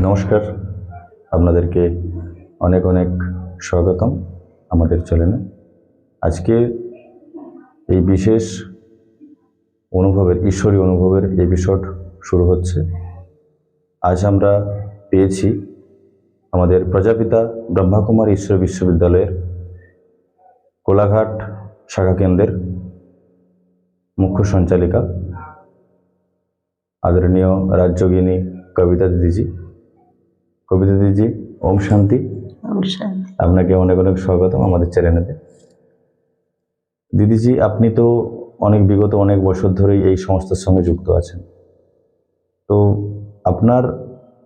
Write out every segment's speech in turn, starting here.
নমস্কার। আপনাদেরকে অনেক অনেক স্বাগতম আমাদের চ্যানেলে। আজকে এই বিশেষ অনুভবের, ঈশ্বরী অনুভবের এপিসোড শুরু হচ্ছে। আজ আমরা পেয়েছি আমাদের প্রজাপিতা ব্রহ্মাকুমারী ঈশ্বর বিশ্ববিদ্যালয়ের কোলাঘাট শাখা কেন্দ্রের মুখ্য সঞ্চালিকা। আদরণীয় রাজ্যগিনী কবিতা দিদিজি। কবিতা দিদিজি ওম শান্তি। আপনাকে অনেক অনেক স্বাগতম আমাদের চ্যানেলেতে। দিদিজি আপনি তো অনেক বিগত অনেক বছর ধরেই এই সংস্থার সঙ্গে যুক্ত আছেন। তো আপনার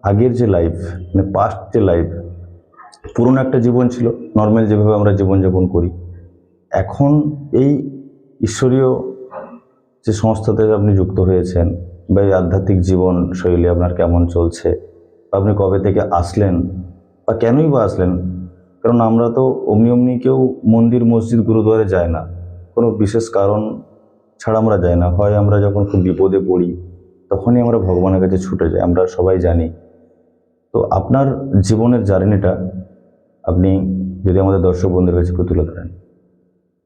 আগের যে লাইফ মানে পাস্ট যে লাইফ পুরনো একটা জীবন ছিল নর্মাল যেভাবে আমরা জীবনযাপন করি। এখন এই ঈশ্বরীয় যে সংস্থাতে আপনি যুক্ত হয়েছেন বা এই আধ্যাত্মিক জীবন শৈলী আপনার কেমন চলছে আপনি কবে থেকে আসলেন, বা কেনই বা আসলেন, কারণ আমরা তো অমনি অমনি কেউ মন্দির, মসজিদ, গুরুদুয়ারে যায় না। কোনো বিশেষ কারণ ছাড়া আমরা যাই না। হয় আমরা যখন খুব বিপদে পড়ি, তখনই আমরা ভগবানের কাছে ছুটে যাই, আমরা সবাই জানি। তো আপনার জীবনের জার্নিটা আপনি যদি আমাদের দর্শক বন্ধুদের কাছে তুলে ধরেন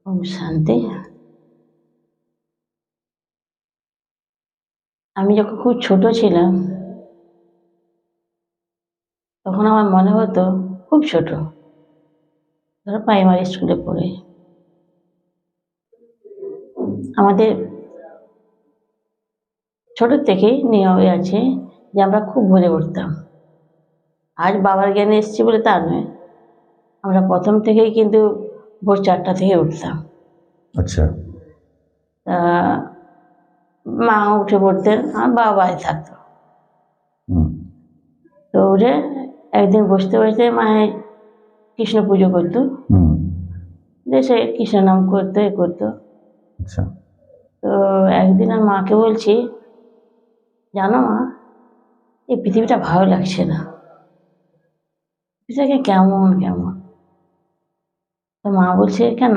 ওম শান্তি। আমি যখন খুব ছোট ছিলাম তখন আমার মনে হতো খুব ছোট। ধরো প্রাইমারি স্কুলে পড়ে। আমাদের ছোট থেকেই নিয়ম আছে যে আমরা খুব ভোরে উঠতাম আজ বাবার জ্ঞানে এসেছি বলে তা নয়। আমরা প্রথম থেকেই কিন্তু ভোর চারটা থেকে উঠতাম। আচ্ছা। তা মা উঠে পড়তেন আর বাবা বাড়ি থাকতো। তো উঠে একদিন বসতে বসতে মায়ের কৃষ্ণ পুজো করতো। দেশে কৃষ্ণ নাম করতো এ করতো। আচ্ছা। তো একদিন আমি মাকে বলছি জানো মা এই পৃথিবীটা ভালো লাগছে না। পৃথিবীটাকে কেমন কেমন? তো মা বলছে কেন?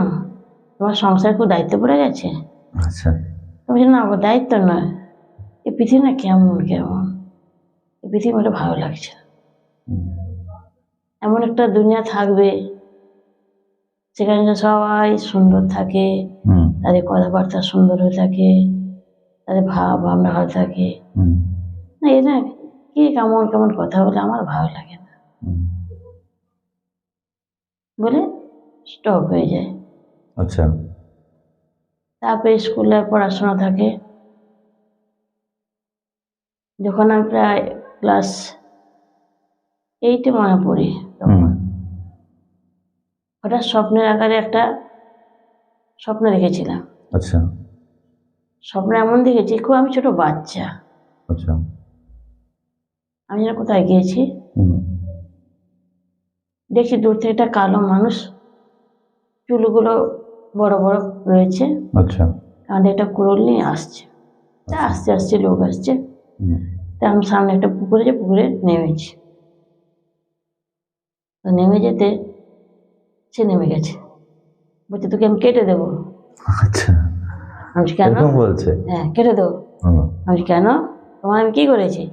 তোমার সংসার খুব দায়িত্ব পড়ে গেছে? আচ্ছা। আমি না গো দায়িত্ব নয়। এই পৃথিবী না কেমন কেমন? এই পৃথিবী আমার ভালো লাগছে এমন একটা দুনিয়া থাকবে সেখানে সবাই সুন্দর থাকে তাদের কথাবার্তা সুন্দর হয়ে থাকে তাদের ভাব ভাবনা ভালো থাকে। না এই না কি কেমন কেমন কথা বলে আমার ভালো লাগে না। বলে স্টপ হয়ে যায়। আচ্ছা। তারপরে স্কুলে পড়াশোনা থাকে। যখন আমি প্রায় ক্লাস এইটে মনে পড়ি তখন। হঠাৎ স্বপ্নের আকারে একটা স্বপ্ন দেখেছিলাম। আচ্ছা। স্বপ্ন এমন দেখেছি খুব আমি ছোট বাচ্চা। আচ্ছা। আমি যেন কোথায় গিয়েছি? দেখছি দূর থেকে একটা কালো মানুষ চুলগুলো বড় বড় রয়েছে। আচ্ছা। কাঁধে একটা কুড়োল নিয়ে আসছে। তা আস্তে আস্তে লোক আসছে। তা আমি সামনে একটা পুকুরে যে পুকুরে নেমেছি। তো নেমে যেতে সে নেমে গেছে। বলছে তোকে আমি কেটে দেবো। আচ্ছা। আমি কেন? বলছে? হ্যাঁ কেটে দেবো। আমি কেন? তোমার আমি কি করেছি?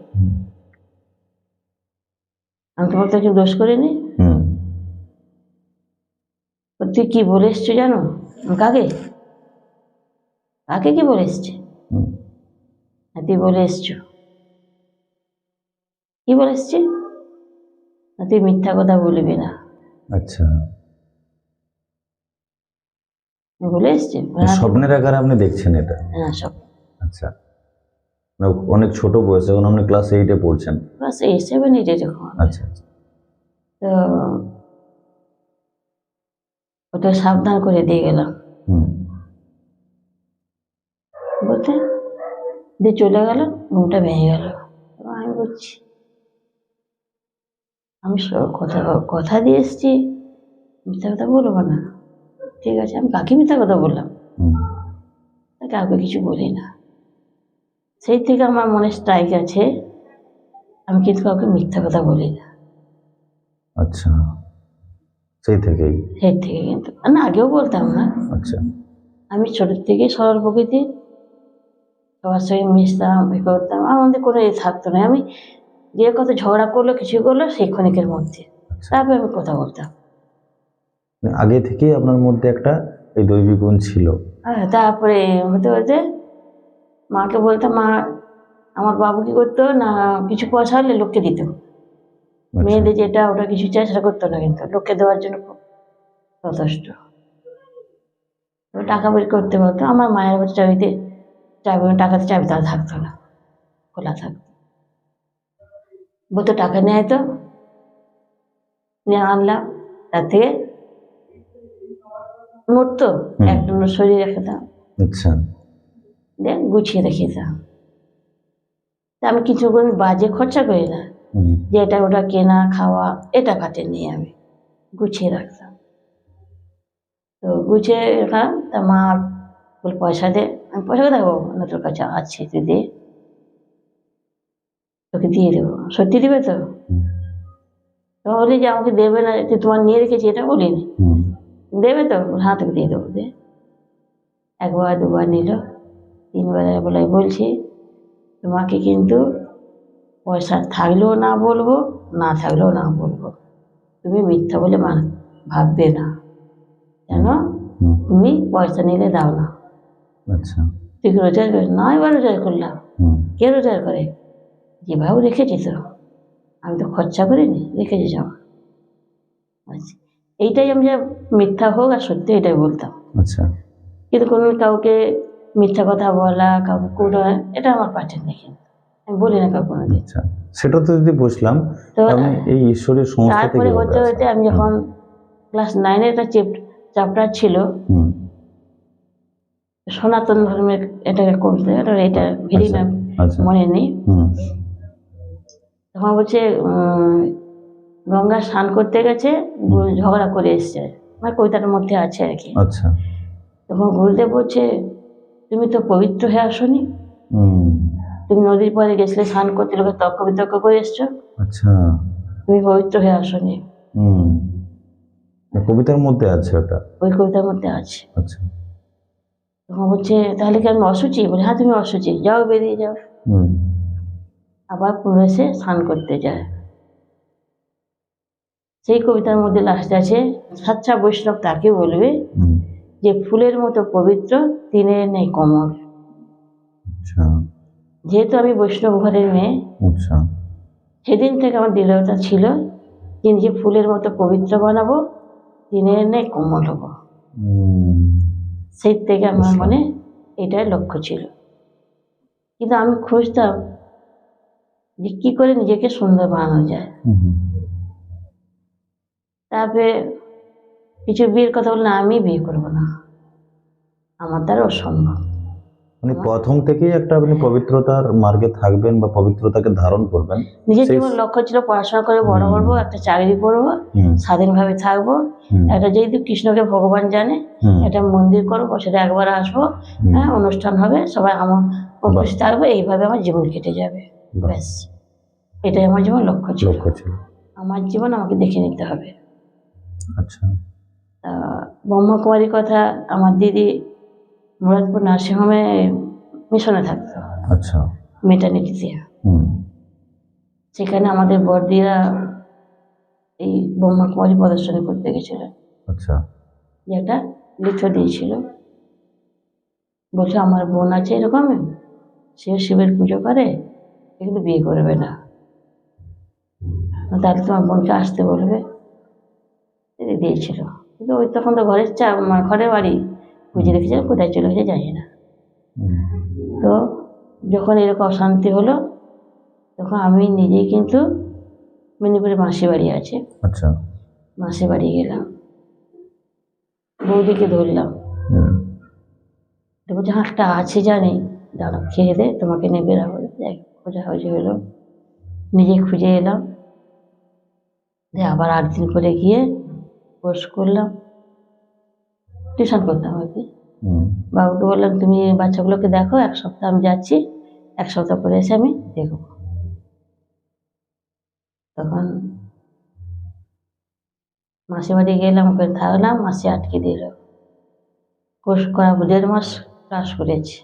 আমি তোমার তো কিছু দোষ করিনি। তুই কি বলে এসছো জানো? কাকে? কাকে কি বলে এসছি? হুম হ্যাঁ তুই বলে এসছো। কি বলে এসছি? না তুই মিথ্যা কথা বলবি না। আচ্ছা। বলে এসছি? বলে, "হ্যাঁ, স্বপ্নের আকারে আপনি দেখছেন এটা? হ্যাঁ সব আচ্ছা। অনেক ছোট বয়স যখন আপনি ক্লাস এইটে পড়ছেন। বাস এই সেভেন এইটে যখন। আচ্ছা আচ্ছা। তো ওটা সাবধান করে দিয়ে গেলাম। বলতে দিয়ে চলে গেল ঘুমটা ভেঙে গেল। আমি বলছি আমি কথা কথা দিয়ে এসছি মিথ্যা কথা বলব না। ঠিক আছে আমি কাকে মিথ্যা কথা বললাম? কাউকে কিছু বলি না। সেই থেকে আমার মনে স্ট্রাইক আছে আমি কিন্তু কাউকে মিথ্যা কথা বলি না। আচ্ছা। সেই থেকেই? সেই থেকে কিন্তু। না আগেও বলতাম না। আচ্ছা। আমি ছোটোর থেকে সরল প্রকৃতি। সবার সঙ্গে মিশতাম এ করতাম। আমাদের কোনো এ থাকতো না। আমি যে কত ঝগড়া করল কিছু করল সেই ক্ষণিকের মধ্যে। আচ্ছা। তারপরে আমি কথা বলতাম। মানে আগে থেকেই আপনার মধ্যে একটা এই দৈবিক গুণ ছিল। হ্যাঁ তারপরে হতে হতে মাকে বলতাম মা আমার বাবু কি করতো? না কিছু পয়সা হলে লোককে দিত। আচ্ছা। মেয়েদের যেটা ওটা কিছু চায় সেটা করতো না কিন্তু। লোককে দেওয়ার জন্য খুব যথেষ্ট। টাকা বের করতে পারতো। আমার মায়ের বাড়ি চাবিতে চাবি টাকাতে চাবি তার থাকতো না। খোলা থাকতো। বলতো টাকা নেয় তো। নিয়ে আনলাম। তার থেকে মরতো। একটা শরীর রেখে দাও। আচ্ছা। দিয়ে গুছিয়ে রেখে দাও। তা আমি কিছু কোনো বাজে খরচা করি না। যে এটা ওটা কেনা খাওয়া এটা কাটে নিয়ে আমি গুছিয়ে রাখতাম তো গুছিয়ে রাখলাম তা মা বল পয়সা দে। আমি পয়সা পাবো? না তোর কাছে আছে তুই দে। তোকে দিয়ে দেবো। সত্যি দিবে তো? হুম, তো বলি যে আমাকে দেবে না যে তোমার নিয়ে রেখেছি এটা বলিনি। দেবে তো? হ্যাঁ তোকে দিয়ে দেবো দে। একবার দুবার নিল। তিনবার বলে বলছি তোমাকে কিন্তু পয়সা থাকলেও না বলব না থাকলেও না বলব। তুমি মিথ্যা বলে মান ভাববে না। কেন? তুমি পয়সা নিলে দাও না। আচ্ছা। তুই কি রোজগার করে না এবার রোজগার করলাম। কে রোজগার করে? যে যেভাবে রেখেছি তো। আমি তো খরচা করিনি রেখেছি যাওয়া আচ্ছা। এইটাই আমি যে মিথ্যা হোক আর সত্যি এটাই বলতাম। আচ্ছা। কিন্তু কোনো কাউকে মিথ্যা কথা বলা কাউকে কুড়া এটা আমার নেই কিন্তু আমি বলি না কাউকে কোনোদিন আচ্ছা সেটা তো যদি বুঝলাম তো এই ঈশ্বরের সংস্থা থেকে তারপরে হতে হতে আমি যখন ক্লাস নাইনের একটা চ্যাপ্টার ছিল সনাতন ধর্মের এটাকে করতে এটা এটা ভেরি আচ্ছা, নাম আচ্ছা। মনে নেই। তখন বলছে গঙ্গা স্নান করতে গেছে ঝগড়া করে এসছে। আমার কবিতার মধ্যে আছে আর কি। আচ্ছা। তখন গুরুদেব বলছে তুমি তো পবিত্র হয়ে আসনি তুমি নদীর পরে গেছিলে স্নান করতে লোকে তর্ক বিতর্ক করে এসছো? আচ্ছা। তুমি পবিত্র হয়ে আসনি। হুম। কবিতার মধ্যে আছে ওটা? ওই কবিতার মধ্যে আছে। আচ্ছা। তখন বলছে তাহলে কি আমি অসুচি বলে হ্যাঁ তুমি অসুচি যাও বেরিয়ে যাও। হুম। আবার পুরো এসে স্নান করতে যায়। সেই কবিতার মধ্যে লাস্ট আছে সাচ্চা বৈষ্ণব তাকে বলবে যে ফুলের মতো পবিত্র তিনের নেই কমল। আচ্ছা। যেহেতু আমি বৈষ্ণব ঘরের মেয়ে আচ্ছা। সেদিন থেকে আমার দৃঢ়তা ছিল যে নিজে ফুলের মতো পবিত্র বানাবো দিনের নেই কোমল হব। সেই থেকে আমার আচ্ছা। মনে এটাই লক্ষ্য ছিল। কিন্তু আমি খুঁজতাম যে কী করে নিজেকে সুন্দর বানানো যায়। তারপরে কিছু বিয়ের কথা বললে আমি বিয়ে করব না। আমার দ্বারা অসম্ভব। মানে প্রথম থেকেই একটা আপনি পবিত্রতার মার্গে থাকবেন বা পবিত্রতাকে ধারণ করবেন নিজের জীবন লক্ষ্য ছিল পড়াশোনা করে বড় করব একটা চাকরি করব স্বাধীনভাবে থাকব। একটা যেহেতু কৃষ্ণকে ভগবান জানে একটা মন্দির করব বছরে একবার আসব হ্যাঁ অনুষ্ঠান হবে সবাই আমার উপস্থিত থাকব এইভাবে আমার জীবন কেটে যাবে। ব্যাস। এটাই আমার জীবন লক্ষ্য ছিল। লক্ষ্য ছিল। আমার জীবন আমাকে দেখে নিতে হবে। আচ্ছা। ব্রহ্মকুমারীর কথা আমার দিদি মুরাদপুর নার্সিংহোমে মিশনে থাকতো। আচ্ছা। মেটার্নিটিতে সেখানে আমাদের বর্দিরা এই ব্রহ্মকুমারী প্রদর্শনী করতে গেছিল আচ্ছা। যে একটা লিখে দিয়েছিল বলছে আমার বোন আছে এরকম সে শিবের পুজো করে এগুলো বিয়ে করবে না। তাহলে তোমার বোনকে আসতে বলবে। দিয়েছিল। কিন্তু ওই তখন তো ঘরের চা মানে ঘরের বাড়ি বুঝে রেখেছিল কোথায় চলে গেছে জানি না। তো যখন এরকম অশান্তি হলো তখন আমি নিজেই কিন্তু মেদিনীপুরে মাসি বাড়ি আছে। আচ্ছা। মাসি বাড়ি গেলাম। বৌদিকে ধরলাম। বলছে একটা আছে জানি। দাঁড়া খেয়ে দে তোমাকে নিয়ে বেরাবো যাই খোঁজাখুঁজি হলো। নিজে খুঁজে এলাম। দিয়ে আবার আট দিন করে গিয়ে কোর্স করলাম। টিউশন করতাম আর কি বাবুকে বললাম তুমি বাচ্চাগুলোকে দেখো এক সপ্তাহ আমি যাচ্ছি এক সপ্তাহ পরে এসে আমি দেখব। তখন মাসি বাড়ি গেলাম ওখানে থাকলাম মাসি আটকে দিল। কোর্স করা দেড় মাস ক্লাস করেছি।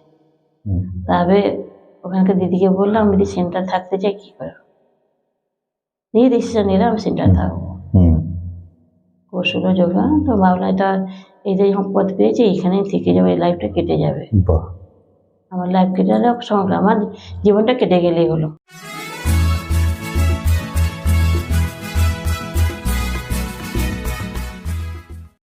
তবে ওখানকার দিদিকে বললাম দিদি সেন্টার থাকতে চাই কী করে দিয়ে ডিসিশন নিলাম সেন্টার থাকব। পরশুলো যোগা তো ভাবলাম এটা এই যে সম্পদ পেয়েছি এখানেই থেকে যাবে এই লাইফটা কেটে যাবে। বাহ। আমার লাইফ কেটে গেলে সমস্যা আমার জীবনটা কেটে গেলেই হলো।